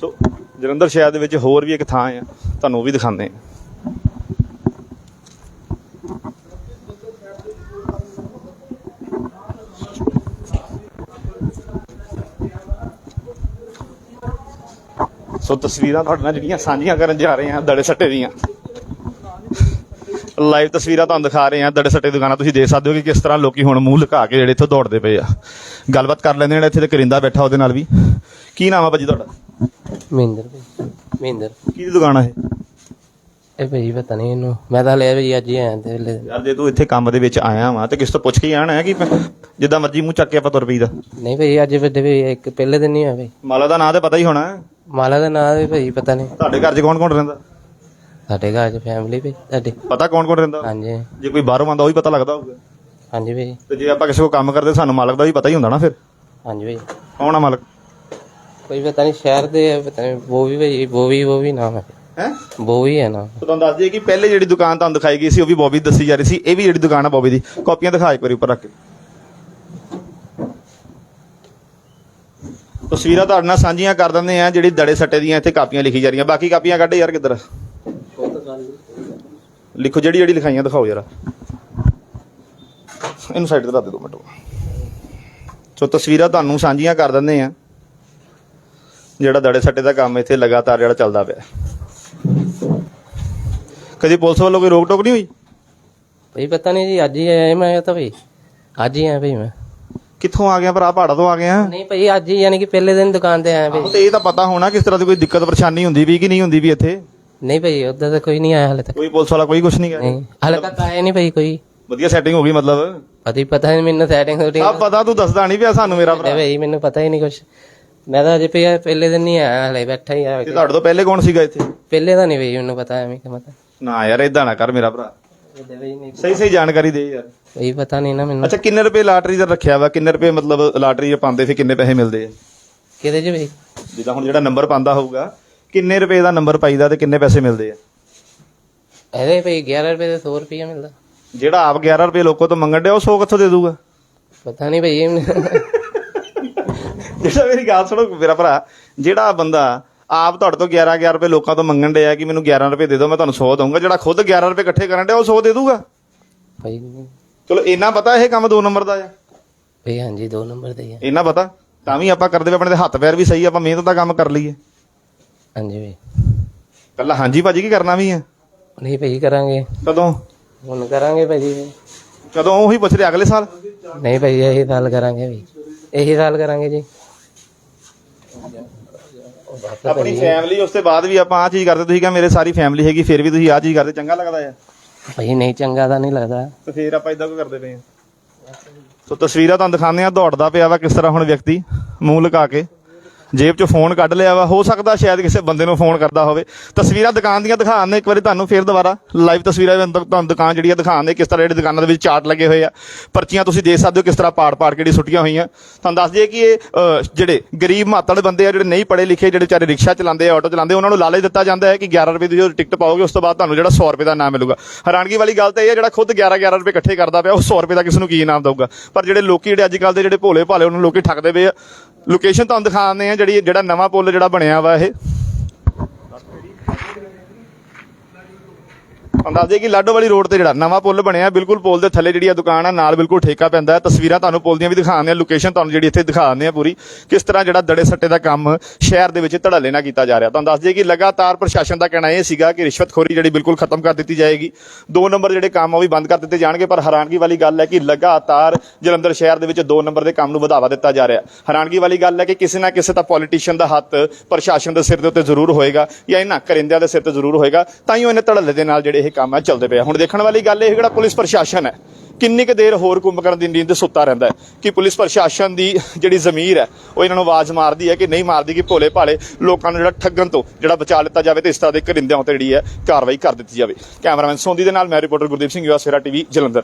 ਸੋ ਜਲੰਧਰ ਸ਼ਹਿਰ ਦੇ ਵਿੱਚ ਹੋਰ ਵੀ ਇੱਕ ਥਾਂ ਆ, ਤੁਹਾਨੂੰ ਉਹ ਵੀ ਦਿਖਾਉਂਦੇ ਆ ਸੋ ਤਸਵੀਰਾਂ ਤੁਹਾਡੇ ਨਾਲ ਜਿਹੜੀਆਂ ਸਾਂਝੀਆਂ ਕਰਨ ਜਾ ਰਹੇ ਹਾਂ, ਦੜੇ ਸੱਟੇ ਦੀਆਂ। ਲਾਈਵ ਤਸਵੀਰਾਂ ਤੁਹਾਨੂੰ ਦਿਖਾ ਰਹੇ ਹਾਂ, ਦੜੇ ਸੱਟੇ ਦੁਕਾਨਾਂ ਤੁਸੀਂ ਦੇਖ ਸਕਦੇ ਹੋ ਕਿ ਕਿਸ ਤਰ੍ਹਾਂ ਲੋਕੀ ਹੁਣ ਮੂੰਹ ਲੁਕਾ ਕੇ ਜਿਹੜੇ ਇੱਥੋਂ ਦੌੜਦੇ ਪਏ ਆ। ਗੱਲਬਾਤ ਕਰ ਲੈਂਦੇ ਨੇ ਇੱਥੇ ਤੇ ਕਰਿੰਦਾ ਬੈਠਾ ਉਹਦੇ ਨਾਲ ਵੀ। ਕੀ ਨਾਮ ਆ ਭਾਜੀ ਤੁਹਾਡਾ? ਮਹਿੰਦਰ ਭਾਈ ਮਹਿੰਦਰ। ਕੀ ਦੁਕਾਨ ਆ ਇਹ? ਇਹ ਭਾਈ ਪਤਾ ਨਹੀਂ ਇਹਨੂੰ ਮੈਂ ਤਾਂ ਲਿਆ ਭਾਈ ਅੱਜ ਹੀ ਆਇਆ ਤੇ ਵੇਲੇ ਯਾਰ ਜੇ ਤੂੰ ਇੱਥੇ ਕੰਮ ਦੇ ਵਿੱਚ ਆਇਆ ਵਾ ਤੇ ਕਿਸ ਤੋਂ ਪੁੱਛ ਕੇ ਹੀ ਆਣਾ ਹੈ ਕਿ ਜਿੱਦਾਂ ਮਰਜ਼ੀ ਮੂੰਹ ਚੱਕ ਕੇ ਆਪਾਂ ਤੁਰ ਪਈਦਾ ਨਹੀਂ ਭਾਈ ਅੱਜ ਵੱਡੇ ਭਾਈ ਇੱਕ ਪਹਿਲੇ ਦਿਨ ਨਹੀਂ ਹੋਇਆ ਭਾਈ ਮਾਲਾ ਦਾ ਨਾਂ ਤੇ ਪਤਾ ਹੀ ਹੋਣਾ। ਹੈ। ਮਾਲਾ ਦਾ ਨਾਂ ਵੀ ਭਾਈ ਪਤਾ ਨਹੀਂ। ਤੁਹਾਡੇ ਘਰ 'ਚ ਕੌਣ ਕੌਣ ਰਹਿੰਦਾ? ਸਾਡੇ ਘਰ ਚ ਫੈਮਿਲੀ ਭਾਈ ਸਾਡੇ। ਪਤਾ ਕੌਣ ਕੌਣ ਰਹਿੰਦਾ? ਹਾਂਜੀ। ਜੇ ਕੋਈ ਬਾਹਰੋਂ ਆਉਂਦਾ ਉਹ ਵੀ ਪਤਾ ਲੱਗਦਾ ਹੋਊਗਾ। ਹਾਂਜੀ ਭਾਈ ਤੇ ਜੇ ਆਪਾਂ ਕਿਸੇ ਕੋ ਕੰਮ ਕਰਦੇ ਸਾਨੂੰ ਮਾਲਕ ਦਾ ਵੀ ਪਤਾ ਹੀ ਹੁੰਦਾ ਨਾ ਫਿਰ। ਹਾਂਜੀ ਭਾਈ ਕੌਣ ਆ ਮਾਲਕ? ਕੋਈ ਪਤਾ ਨਹੀਂ ਸ਼ਹਿਰ ਦੇ ਆ, ਪਤਾ ਨਹੀਂ ਉਹ ਵੀ ਭਾਈ ਉਹ ਵੀ ਉਹ ਵੀ ਨਾਮ ਹੈ ਹੈ? ਉਹ ਵੀ ਹੈ ਨਾਮ। ਤੁਹਾਨੂੰ ਦੱਸ ਦਈਏ ਕਿ ਪਹਿਲੇ ਜਿਹੜੀ ਦੁਕਾਨ ਤੁਹਾਨੂੰ ਦਿਖਾਈ ਗਈ ਸੀ ਉਹ ਵੀ ਬੋਬੀ ਦੱਸੀ ਜਾ ਰਹੀ ਸੀ। ਇਹ ਵੀ ਜਿਹੜੀ ਦੁਕਾਨ ਆ ਬੋਬੀ ਦੀ। ਕਾਪੀਆਂ ਦਿਖਾ ਇੱਕ ਵਾਰੀ ਉੱਪਰ ਰੱਖ ਕੇ। ਤਸਵੀਰਾਂ ਤੁਹਾਡੇ ਨਾਲ ਸਾਂਝੀਆਂ ਕਰ ਦਿੰਦੇ ਆ ਜਿਹੜੀ ਦੜੇ ਸੱਟੇ ਦੀਆਂ ਇੱਥੇ ਕਾਪੀਆਂ ਲਿਖੀ ਜਾ ਰਹੀਆਂ। ਬਾਕੀ ਕਾਪੀਆਂ ਕੱਢ ਯਾਰ ਕਿੱਧਰ ਲਿਖੋ ਜਿਹੜੀ ਜਿਹੜੀ ਲਿਖਾਈਆਂ ਦਿਖਾਓ ਜਰਾ। ਇਹਨੂੰ ਸਾਈਡ ਤੇ ਰੱਖ ਦੇ ਦੋ ਮਿੰਟ। ਸੋ ਤਸਵੀਰਾਂ ਤੁਹਾਨੂੰ ਸਾਂਝੀਆਂ ਕਰ ਦਿੰਦੇ ਆ। ਜਿਹੜਾ ਦੜੇ ਸੱਟੇ ਦਾ ਕੰਮ ਇੱਥੇ ਲਗਾਤਾਰ ਜਿਹੜਾ ਚੱਲਦਾ ਪਿਆ। ਕਦੀ ਪੁਲਿਸ ਵੱਲੋਂ ਕੋਈ ਰੋਕ ਟੋਕ ਨਹੀਂ ਹੋਈ? ਭਾਈ ਪਤਾ ਨਹੀਂ ਜੀ ਅੱਜ ਹੀ ਆਇਆ ਮੈਂ ਤਾਂ ਭਾਈ ਅੱਜ ਹੀ ਆਇਆ ਭਾਈ ਮੈਂ। ਕਿੱਥੋਂ ਆ ਗਿਆ ਭਰਾ? ਪਹਾੜਾ ਤੋਂ ਆ ਗਿਆ? ਨਹੀਂ ਭਾਈ ਅੱਜ ਹੀ ਯਾਨੀ ਕਿ ਪਹਿਲੇ ਦਿਨ ਦੁਕਾਨ ਤੇ ਆਇਆ ਭਾਈ ਤੇ ਇਹ ਤਾਂ ਪਤਾ ਹੋਣਾ ਕਿਸ ਤਰ੍ਹਾਂ ਦੀ ਕੋਈ ਦਿੱਕਤ ਪਰੇਸ਼ਾਨੀ ਹੁੰਦੀ ਵੀ ਕਿ ਨਹੀਂ ਹੁੰਦੀ ਵੀ ਇੱਥੇ। ਨਹੀਂ ਭਾਈ ਉਦਾਂ ਤਾਂ ਕੋਈ ਨਹੀਂ ਆਇਆ ਹਲੇ ਤੱਕ। ਕੋਈ ਪੁਲਿਸ ਵਾਲਾ ਕੋਈ ਕੁਝ ਨਹੀਂ ਗਿਆ। ਨਹੀਂ ਹਲੇ ਤੱਕ ਆਇਆ ਨਹੀਂ ਭਾਈ ਕੋਈ। ਵਧੀਆ ਸੈਟਿੰਗ ਹੋ ਗਈ ਮਤਲਬ। ਪਤਾ ਹੀ ਪਤਾ ਨਹੀਂ ਮੈਨੂੰ ਸੈਟਿੰਗ ਆ ਸੂਟਿੰਗ ਪਤਾ ਤੂੰ ਦੱਸਦਾ ਨਹੀਂ ਪਿਆ ਸਾਨੂੰ ਮੇਰਾ ਭਰਾ। ਭਾਈ ਮੈਨੂੰ ਪਤਾ ਹੀ ਨਹੀਂ ਕੁਛ। ਮੈਂ ਤਾਂ ਅਜੇ ਪਿਆ ਪਹਿਲੇ ਦਿਨ ਨਹੀਂ ਆਇਆ ਹਲੇ ਬੈਠਾ ਹੀ ਆ ਤੇ ਤੁਹਾਡੇ ਤੋਂ ਪਹਿਲੇ ਕੌਣ ਸੀਗਾ ਇੱਥੇ? ਪਹਿਲੇ ਦਾ ਨਹੀਂ ਭਾਈ ਮੈਨੂੰ ਪਤਾ ਐਵੇਂ ਕਿ ਮਤਾ ਨਾ ਯਾਰ ਇਦਾਂ ਨਾ ਕਰ ਮੇਰਾ ਭਰਾ। ਇਹਦੇ ਭਾਈ ਨਹੀਂ ਸਹੀ ਸਹੀ ਜਾਣਕਾਰੀ ਦੇ ਯਾਰ। ਭਾਈ ਪਤਾ ਨਹੀਂ ਨਾ ਮੈਨੂੰ। ਅੱਛਾ ਕਿੰਨੇ ਰੁਪਏ ਲਾਟਰੀ ਦਾ ਰੱਖਿਆ ਵਾ? ਕਿੰਨੇ ਰੁਪਏ ਮਤਲਬ ਲਾਟਰੀ 'ਚ ਪਾਉਂਦੇ ਫਿਰ ਕਿੰਨੇ ਪੈਸੇ ਮਿਲਦੇ ਆ? ਕਿਹਦੇ ਚ ਭਾਈ ਜਿੱਦਾਂ ਹੁਣ ਜਿਹੜਾ ਨੰਬਰ ਪਾਉਂਦਾ ਹੋਊਗਾ ਕਿੰਨੇ ਰੁਪਏ ਦਾ ਨੰਬਰ ਪਾਈਦਾ ਤੇ ਕਿੰਨੇ ਪੈਸੇ ਮਿਲਦੇ ਆ? ਇਹਦੇ ਭਾਈ 11 ਰੁਪਏ ਦੇ 100 ਰੁਪਏ ਮਿਲਦਾ। ਜਿਹੜਾ ਆਪ 11 ਰੁਪਏ ਲੋਕੋ ਤੋਂ ਮੰਗਣ ਡਿਆ ਉਹ 100 ਕਿੱਥੋਂ ਦੇ ਦੂਗਾ? ਪਤਾ ਨਹੀਂ ਭਾਈ ਇਹ- ਜਿਹੜਾ ਮੇਰੀ ਗੱਲ ਸੁਣੋ ਮੇਰਾ ਭਰਾ ਜਿਹੜਾ ਬੰਦਾ ਆਪ ਤੁਹਾਡੇ ਤੋਂ 11 11 ਰੁਪਏ ਲੋਕਾਂ ਤੋਂ ਮੰਗਣ ਡਿਆ ਕਿ ਮੈਨੂੰ 11 ਰੁਪਏ ਦੇ ਦਿਓ ਮੈਂ ਤੁਹਾਨੂੰ 100 ਦਊਂਗਾ। ਜਿਹੜਾ ਖੁਦ 11 ਰੁਪਏ ਇਕੱਠੇ ਕਰਨ ਡਿਆ ਉਹ 100 ਦੇ ਦੂਗਾ? ਭਾਈ ਚਲੋ ਇੰਨਾ ਪਤਾ ਇਹ ਕੰਮ ਦੋ ਨੰਬਰ ਦਾ ਆ? ਭਾਈ ਹਾਂਜੀ ਦੋ ਨੰਬਰ ਤੇ ਹੀ ਆ। ਇੰਨਾ ਪਤਾ? ਤਾਂ ਵੀ ਆਪਾਂ ਕਰਦੇ ਆਪਣੇ ਦੇ ਹੱਥ ਪੈਰ ਵੀ ਸਹੀ ਆਪਾਂ ਮਿਹਨਤ ਦਾ ਕੰਮ ਕਰ ਲਈਏ। ਹਾਂਜੀ ਭਾਈ ਕੱਲਾ ਹਾਂਜੀ ਭਾਜੀ ਕੀ ਕਰਨਾ ਵੀ ਆ? ਨਹੀਂ ਭਾਈ ਕਰਾਂਗੇ। ਕਦੋਂ? ਹੁਣ ਕਰਾਂਗੇ ਭਾਈ। ਕਦੋਂ? ਉਹੀ ਪੁੱਛ ਰਿਹਾ ਅਗਲੇ ਸਾਲ? ਨਹੀਂ ਭਾਈ ਇਹੀ ਸਾਲ ਕਰਾਂਗੇ ਭਾਈ। ਇਹੀ ਸਾਲ ਕਰਾਂਗੇ ਜੀ। ਆਪਣੀ ਫੈਮਿਲੀ ਉਸ ਤੋਂ ਬਾਅਦ ਵੀ ਆਪਾਂ ਆ ਚੀਜ਼ ਕਰਦੇ ਤੁਸੀਂ ਕਿਹਾ ਮੇਰੇ ਸਾਰੀ ਫੈਮਿਲੀ ਹੈਗੀ ਫਿਰ ਵੀ ਤੁਸੀਂ ਆ ਚੀਜ਼ ਕਰਦੇ ਚੰਗਾ ਲੱਗਦਾ ਆ ਭਾਈ ਨਹੀਂ ਚੰਗਾ ਤਾਂ ਨਹੀਂ ਲੱਗਦਾ। ਤੇ ਫੇਰ ਆਪਾਂ ਇਦਾਂ ਕਿਉਂ ਕਰਦੇ ਪਏ ਆ ਸੋ ਤਸਵੀਰਾਂ ਤੁਹਾਨੂੰ ਦਿਖਾਉਂਦੇ ਆ ਦੌੜਦਾ ਪਿਆ ਵਾ ਕਿਸ ਤਰ੍ਹਾਂ ਹੁਣ ਵਿਅਕਤੀ ਮੂੰਹ ਲਗਾ ਕੇ। ਜੇਬ 'ਚੋਂ ਫੋਨ ਕੱਢ ਲਿਆ ਵਾ, ਹੋ ਸਕਦਾ ਸ਼ਾਇਦ ਕਿਸੇ ਬੰਦੇ ਨੂੰ ਫੋਨ ਕਰਦਾ ਹੋਵੇ। ਤਸਵੀਰਾਂ ਦੁਕਾਨ ਦੀਆਂ ਦਿਖਾਉਂਦੇ ਇੱਕ ਵਾਰੀ ਤੁਹਾਨੂੰ ਫੇਰ ਦੁਬਾਰਾ। ਲਾਈਵ ਤਸਵੀਰਾਂ ਅੰਦਰ ਤੁਹਾਨੂੰ ਦੁਕਾਨ ਜਿਹੜੀ ਆ ਦਿਖਾਉਂਦੇ ਕਿਸ ਤਰ੍ਹਾਂ ਜਿਹੜੀ ਦੁਕਾਨਾਂ ਦੇ ਵਿੱਚ ਚਾਰਟ ਲੱਗੇ ਹੋਏ ਆ। ਪਰਚੀਆਂ ਤੁਸੀਂ ਦੇਖ ਸਕਦੇ ਹੋ ਕਿਸ ਤਰ੍ਹਾਂ ਪਾੜ-ਪਾੜ ਕੇ ਜਿਹੜੀ ਸੁੱਟੀਆਂ ਹੋਈਆਂ। ਤੁਹਾਨੂੰ ਦੱਸ ਦਈਏ ਕਿ ਇਹ ਜਿਹੜੇ ਗਰੀਬ ਮਾਤੜ ਬੰਦੇ ਆ, ਜਿਹੜੇ ਨਹੀਂ ਪੜ੍ਹੇ ਲਿਖੇ, ਜਿਹੜੇ ਵਿਚਾਰੇ ਰਿਕਸ਼ਾ ਚਲਾਉਂਦੇ ਆ, ਆਟੋ ਚਲਾਉਂਦੇ ਉਹਨਾਂ ਨੂੰ ਲਾਲਚ ਦਿੱਤਾ ਜਾਂਦਾ ਹੈ ਕਿ 11 ਰੁਪਏ ਦੀ ਜੋ ਟਿਕਟ ਪਾਓਗੇ, ਉਸ ਤੋਂ ਬਾਅਦ ਤੁਹਾਨੂੰ ਜਿਹੜਾ 100 ਰੁਪਏ ਦਾ ਇਨਾਮ ਮਿਲੂਗਾ। ਹੈਰਾਨਗੀ ਵਾਲੀ ਗੱਲ ਤਾਂ ਇਹ ਹੈ ਜਿਹੜਾ ਖੁਦ 11 11 ਰੁਪਏ ਇਕੱਠੇ ਕਰਦਾ ਪਿਆ, ਉਹ 100 ਰੁਪਏ ਦਾ ਕਿਸ ਨੂੰ ਕੀ ਇਨਾਮ ਦਊਗਾ? ਪਰ ਜਿਹੜੇ ਲੋਕੀ ਜਿਹੜੇ ਅੱਜ ਕੱਲ ਦੇ ਜਿਹੜੇ ਭੋਲੇ ਭਾਲੇ ਉਹਨਾਂ ਨੂੰ ਲੋਕੀ ਠੱਗਦੇ ਪਏ ਆ। ਲੋਕੇਸ਼ਨ ਤੁਹਾਨੂੰ ਦਿਖਾਉਂਦੇ ਆ ਜਿਹੜੀ ਜਿਹੜਾ ਨਵਾਂ ਪੁੱਲ ਜਿਹੜਾ ਬਣਿਆ ਵਾ ਇਹ। ਤੁਹਾਨੂੰ ਅੰਦਾਜ਼ੇ ਕਿ ਲਾਡੋ ਵਾਲੀ ਰੋਡ ਤੇ ਜਿਹੜਾ ਨਵਾਂ ਪੁਲ ਬਣਿਆ, ਬਿਲਕੁਲ ਪੁਲ ਦੇ ਥੱਲੇ ਜਿਹੜੀ ਆ ਦੁਕਾਨ ਆ, ਨਾਲ ਬਿਲਕੁਲ ਠੇਕਾ ਪੈਂਦਾ ਹੈ। ਤਸਵੀਰਾਂ ਤੁਹਾਨੂੰ ਪੁਲ ਦੀਆਂ ਵੀ ਦਿਖਾਉਂਦੇ ਆ ਲੋਕੇਸ਼ਨ ਤੁਹਾਨੂੰ ਜਿਹੜੀ ਇੱਥੇ ਦਿਖਾਉਂਦੇ ਆ ਪੂਰੀ। ਕਿਸ ਤਰ੍ਹਾਂ ਜਿਹੜਾ ਦੜੇ ਸੱਟੇ ਦਾ ਕੰਮ ਸ਼ਹਿਰ ਦੇ ਵਿੱਚ ਧੜੱਲੇ ਨਾਲ ਕੀਤਾ ਜਾ ਰਿਹਾ। ਤੁਹਾਨੂੰ ਦੱਸ ਦਈਏ ਕਿ ਲਗਾਤਾਰ ਪ੍ਰਸ਼ਾਸਨ ਦਾ ਕਹਿਣਾ ਇਹ ਸੀਗਾ ਕਿ ਰਿਸ਼ਵਤਖੋਰੀ ਜਿਹੜੀ ਬਿਲਕੁਲ ਖਤਮ ਕਰ ਦਿੱਤੀ ਜਾਏਗੀ। ਦੋ ਨੰਬਰ ਜਿਹੜੇ ਕੰਮ ਆ ਉਹ ਵੀ ਬੰਦ ਕਰ ਦਿੱਤੇ ਜਾਣਗੇ, ਪਰ ਹੈਰਾਨਗੀ ਵਾਲੀ ਗੱਲ ਹੈ ਕਿ ਲਗਾਤਾਰ ਜਲੰਧਰ ਸ਼ਹਿਰ ਦੇ ਵਿੱਚ ਦੋ ਨੰਬਰ ਦੇ ਕੰਮ ਨੂੰ ਵਧਾਵਾ ਦਿੱਤਾ ਜਾ ਰਿਹਾ। ਹੈਰਾਨਗੀ ਵਾਲੀ ਗੱਲ ਹੈ ਕਿ ਕਿਸੇ ਨਾ ਕਿਸੇ ਤਾਂ ਪੋਲੀਟੀਸ਼ੀਅਨ ਦਾ ਹੱਥ ਪ੍ਰਸ਼ਾਸਨ ਦੇ ਸਿਰ ਦੇ ਉੱਤੇ ਜ਼ਰੂਰ ਹੋਏਗਾ ਜਾਂ ਇਹਨਾਂ ਕਰਿੰਦਿਆਂ ਦੇ ਸਿਰ ਤੇ ਜ਼ਰੂਰ ਹੋਏਗਾ, ਤਾਂ ਹੀ ਉਹ ਇਹਨੇ ਧੜੱਲੇ ਦੇ ਨਾਲ ਜਿਹੜੇ ਇਹ ਕੰਮ ਹੈ ਚੱਲਦੇ ਪਏ ਹੁਣ ਦੇਖਣ ਵਾਲੀ ਗੱਲ ਇਹ ਜਿਹੜਾ ਪੁਲਿਸ ਪ੍ਰਸ਼ਾਸਨ ਹੈ, ਕਿੰਨੀ ਕੁ ਦੇਰ ਹੋਰ ਕੁੰਭਕਰਨ ਦੀ ਨੀਂਦ ਸੁੱਤਾ ਰਹਿੰਦਾ ਕਿ ਪੁਲਿਸ ਪ੍ਰਸ਼ਾਸਨ ਦੀ ਜਿਹੜੀ ਜ਼ਮੀਰ ਹੈ, ਉਹ ਇਹਨਾਂ ਨੂੰ ਆਵਾਜ਼ ਮਾਰਦੀ ਹੈ ਕਿ ਨਹੀਂ ਮਾਰਦੀ, ਕਿ ਭੋਲੇ ਭਾਲੇ ਲੋਕਾਂ ਨੂੰ ਜਿਹੜਾ ਠੱਗਣ ਤੋਂ ਜਿਹੜਾ ਬਚਾ ਲਿੱਤਾ ਜਾਵੇ ਤੇ ਇਸ ਤਰ੍ਹਾਂ ਦੇ ਕਰਿੰਦਿਆਂ ਉੱਤੇ ਜਿਹੜੀ ਹੈ ਕਾਰਵਾਈ ਕਰ ਦਿੱਤੀ ਜਾਵੇ। ਕੈਮਰਾਮੈਨ ਸੋਂਦੀ ਦੇ ਨਾਲ ਮੈਂ ਰਿਪੋਰਟਰ ਗੁਰਦੀਪ ਸਿੰਘ, ਯੂਐਸ ਸੇਰਾ ਟੀਵੀ, ਜਲੰਧਰ।